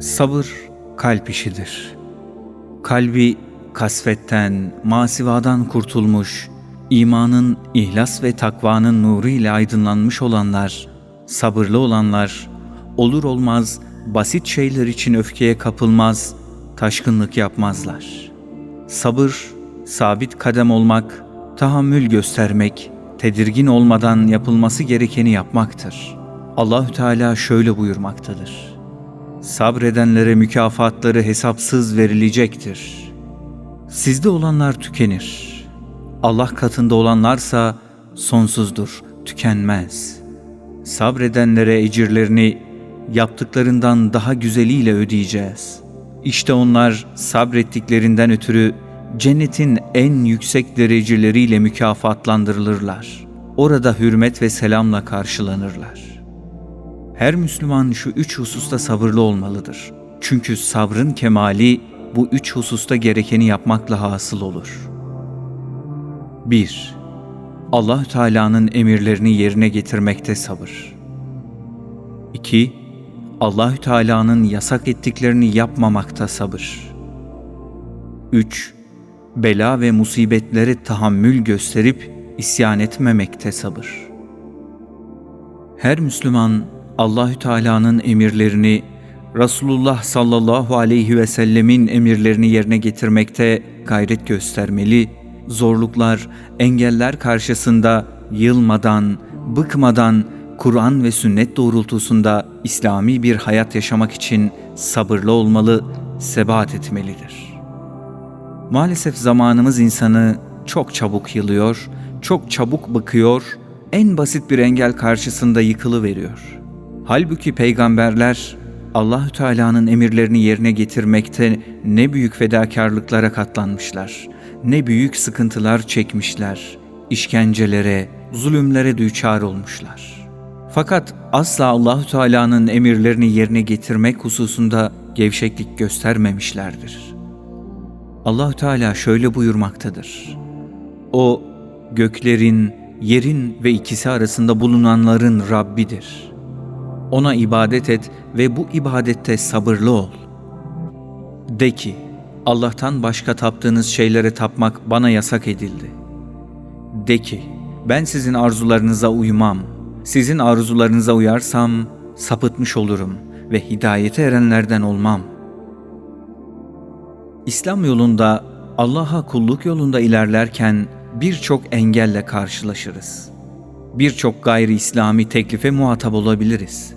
Sabır kalp işidir. Kalbi kasvetten, masivadan kurtulmuş, imanın, ihlas ve takvanın nuru ile aydınlanmış olanlar, sabırlı olanlar, olur olmaz basit şeyler için öfkeye kapılmaz, taşkınlık yapmazlar. Sabır, sabit kadem olmak, tahammül göstermek, tedirgin olmadan yapılması gerekeni yapmaktır. Allahü Teala şöyle buyurmaktadır. Sabredenlere mükafatları hesapsız verilecektir. Sizde olanlar tükenir. Allah katında olanlarsa sonsuzdur, tükenmez. Sabredenlere ecirlerini yaptıklarından daha güzeliyle ödeyeceğiz. İşte onlar sabrettiklerinden ötürü cennetin en yüksek dereceleriyle mükafatlandırılırlar. Orada hürmet ve selamla karşılanırlar. Her Müslüman şu üç hususta sabırlı olmalıdır. Çünkü sabrın kemali bu üç hususta gerekeni yapmakla hasıl olur. 1. Allah Teala'nın emirlerini yerine getirmekte sabır. 2. Allahü Teala'nın yasak ettiklerini yapmamakta sabır. 3. Bela ve musibetlere tahammül gösterip isyan etmemekte sabır. Her Müslüman Allahü Teala'nın emirlerini, Resulullah sallallahu aleyhi ve sellemin emirlerini yerine getirmekte gayret göstermeli, zorluklar, engeller karşısında yılmadan, bıkmadan Kur'an ve sünnet doğrultusunda İslami bir hayat yaşamak için sabırlı olmalı, sebat etmelidir. Maalesef zamanımız insanı çok çabuk yılıyor, çok çabuk bıkıyor, en basit bir engel karşısında yıkılı veriyor. Halbuki peygamberler Allahü Teala'nın emirlerini yerine getirmekte ne büyük fedakarlıklara katlanmışlar, ne büyük sıkıntılar çekmişler, işkencelere, zulümlere düçar olmuşlar. Fakat asla Allahü Teala'nın emirlerini yerine getirmek hususunda gevşeklik göstermemişlerdir. Allahü Teala şöyle buyurmaktadır. O göklerin, yerin ve ikisi arasında bulunanların Rabbidir.'' Ona ibadet et ve bu ibadette sabırlı ol. De ki, Allah'tan başka taptığınız şeylere tapmak bana yasak edildi. De ki, ben sizin arzularınıza uymam. Sizin arzularınıza uyarsam sapıtmış olurum ve hidayete erenlerden olmam. İslam yolunda Allah'a kulluk yolunda ilerlerken birçok engelle karşılaşırız. Birçok gayri İslami teklife muhatap olabiliriz.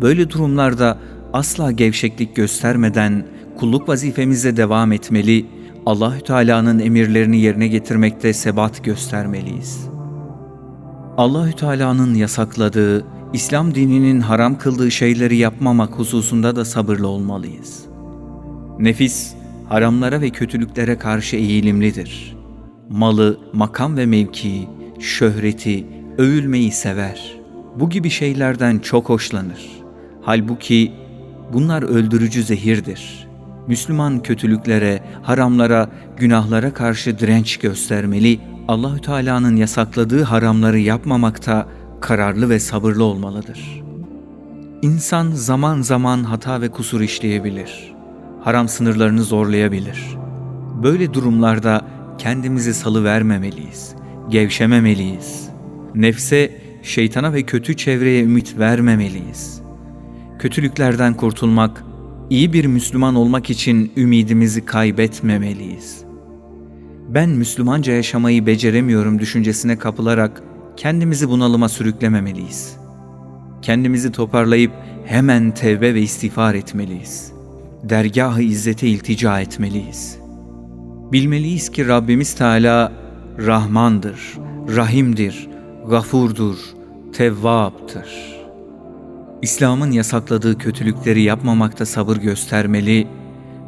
Böyle durumlarda asla gevşeklik göstermeden kulluk vazifemize devam etmeli, Allahü Teala'nın emirlerini yerine getirmekte sebat göstermeliyiz. Allahü Teala'nın yasakladığı, İslam dininin haram kıldığı şeyleri yapmamak hususunda da sabırlı olmalıyız. Nefis, haramlara ve kötülüklere karşı eğilimlidir. Malı, makam ve mevkii, şöhreti, övülmeyi sever. Bu gibi şeylerden çok hoşlanır. Halbuki bunlar öldürücü zehirdir. Müslüman kötülüklere, haramlara, günahlara karşı direnç göstermeli, Allahü Teala'nın yasakladığı haramları yapmamakta kararlı ve sabırlı olmalıdır. İnsan zaman zaman hata ve kusur işleyebilir. Haram sınırlarını zorlayabilir. Böyle durumlarda kendimizi salı vermemeliyiz. Gevşememeliyiz. Nefse, şeytana ve kötü çevreye ümit vermemeliyiz.'' kötülüklerden kurtulmak, iyi bir Müslüman olmak için ümidimizi kaybetmemeliyiz. Ben Müslümanca yaşamayı beceremiyorum düşüncesine kapılarak kendimizi bunalıma sürüklememeliyiz. Kendimizi toparlayıp hemen tevbe ve istiğfar etmeliyiz. Dergah-ı izzete iltica etmeliyiz. Bilmeliyiz ki Rabbimiz Teala Rahmandır, Rahimdir, Gafurdur, Tevvap'tır.'' İslam'ın yasakladığı kötülükleri yapmamakta sabır göstermeli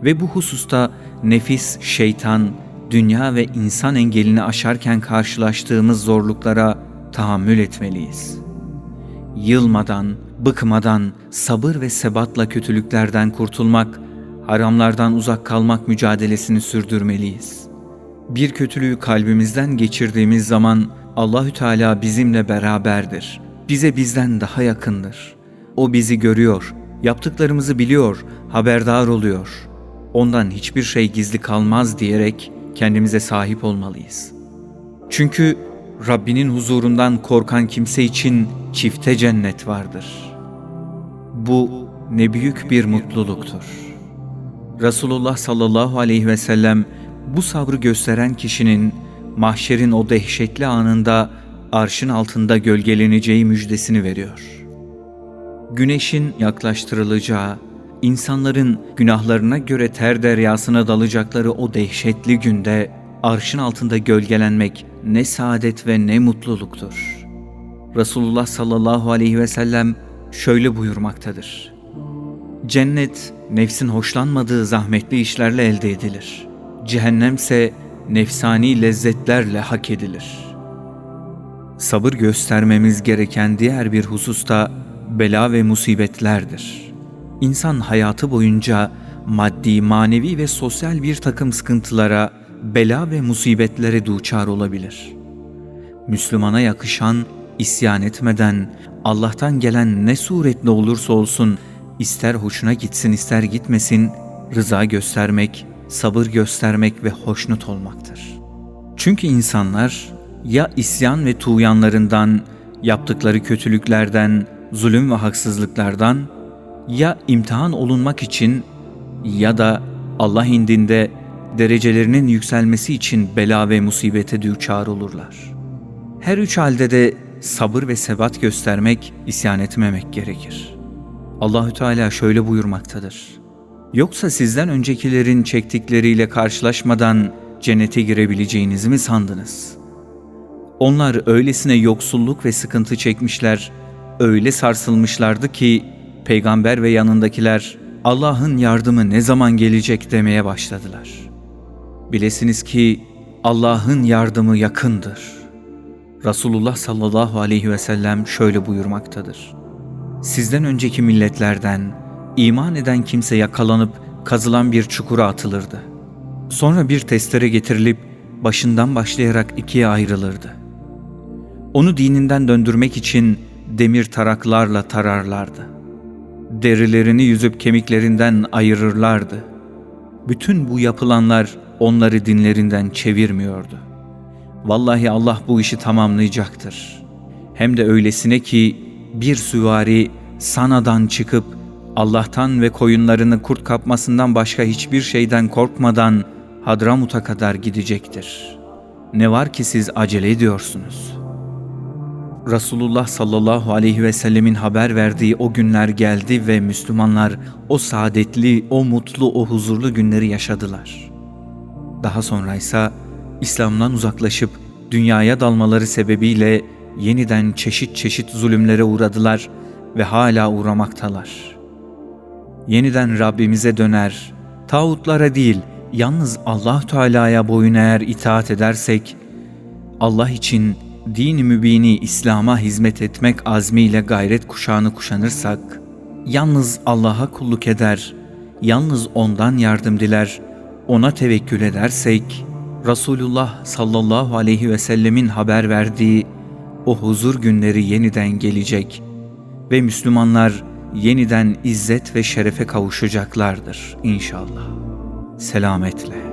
ve bu hususta nefis, şeytan, dünya ve insan engelini aşarken karşılaştığımız zorluklara tahammül etmeliyiz. Yılmadan, bıkmadan, sabır ve sebatla kötülüklerden kurtulmak, haramlardan uzak kalmak mücadelesini sürdürmeliyiz. Bir kötülüğü kalbimizden geçirdiğimiz zaman Allahü Teala bizimle beraberdir bize bizden daha yakındır. O bizi görüyor, yaptıklarımızı biliyor, haberdar oluyor. Ondan hiçbir şey gizli kalmaz diyerek kendimize sahip olmalıyız. Çünkü Rabbinin huzurundan korkan kimse için çifte cennet vardır. Bu ne büyük bir mutluluktur. Resulullah sallallahu aleyhi ve sellem bu sabrı gösteren kişinin mahşerin o dehşetli anında arşın altında gölgeleneceği müjdesini veriyor. Güneşin yaklaştırılacağı, insanların günahlarına göre ter deryasına dalacakları o dehşetli günde arşın altında gölgelenmek ne saadet ve ne mutluluktur. Resulullah sallallahu aleyhi ve sellem şöyle buyurmaktadır. Cennet nefsin hoşlanmadığı zahmetli işlerle elde edilir. Cehennemse nefsani lezzetlerle hak edilir. Sabır göstermemiz gereken diğer bir hususta bela ve musibetlerdir. İnsan hayatı boyunca maddi, manevi ve sosyal bir takım sıkıntılara, bela ve musibetlere duçar olabilir. Müslümana yakışan isyan etmeden Allah'tan gelen ne suretle olursa olsun ister hoşuna gitsin ister gitmesin rıza göstermek, sabır göstermek ve hoşnut olmaktır. Çünkü insanlar ya isyan ve tuğyanlarından, yaptıkları kötülüklerden, zulüm ve haksızlıklardan ya imtihan olunmak için ya da Allah indinde derecelerinin yükselmesi için bela ve musibete düçar olurlar. Her üç halde de sabır ve sebat göstermek, isyan etmemek gerekir. Allahü Teala şöyle buyurmaktadır. Yoksa sizden öncekilerin çektikleriyle karşılaşmadan cennete girebileceğinizi mi sandınız? Onlar öylesine yoksulluk ve sıkıntı çekmişler, öyle sarsılmışlardı ki peygamber ve yanındakiler Allah'ın yardımı ne zaman gelecek demeye başladılar. Bilesiniz ki Allah'ın yardımı yakındır. Resulullah sallallahu aleyhi ve sellem şöyle buyurmaktadır. Sizden önceki milletlerden iman eden kimse yakalanıp kazılan bir çukura atılırdı. Sonra bir testere getirilip başından başlayarak ikiye ayrılırdı. Onu dininden döndürmek için demir taraklarla tararlardı. Derilerini yüzüp kemiklerinden ayırırlardı. Bütün bu yapılanlar onları dinlerinden çevirmiyordu. Vallahi Allah bu işi tamamlayacaktır. Hem de öylesine ki bir süvari Sana'dan çıkıp Allah'tan ve koyunlarını kurt kapmasından başka hiçbir şeyden korkmadan Hadramut'a kadar gidecektir. Ne var ki siz acele ediyorsunuz? Resulullah sallallahu aleyhi ve sellemin haber verdiği o günler geldi ve Müslümanlar o saadetli, o mutlu, o huzurlu günleri yaşadılar. Daha sonra ise İslam'dan uzaklaşıp dünyaya dalmaları sebebiyle yeniden çeşit çeşit zulümlere uğradılar ve hala uğramaktalar. Yeniden Rabbimize döner, tağutlara değil, yalnız Allah Teala'ya boyun eğer itaat edersek, Allah için din-i mübini İslam'a hizmet etmek azmiyle gayret kuşağını kuşanırsak, yalnız Allah'a kulluk eder, yalnız O'ndan yardım diler, O'na tevekkül edersek, Resulullah sallallahu aleyhi ve sellemin haber verdiği o huzur günleri yeniden gelecek ve Müslümanlar yeniden izzet ve şerefe kavuşacaklardır inşallah. Selametle.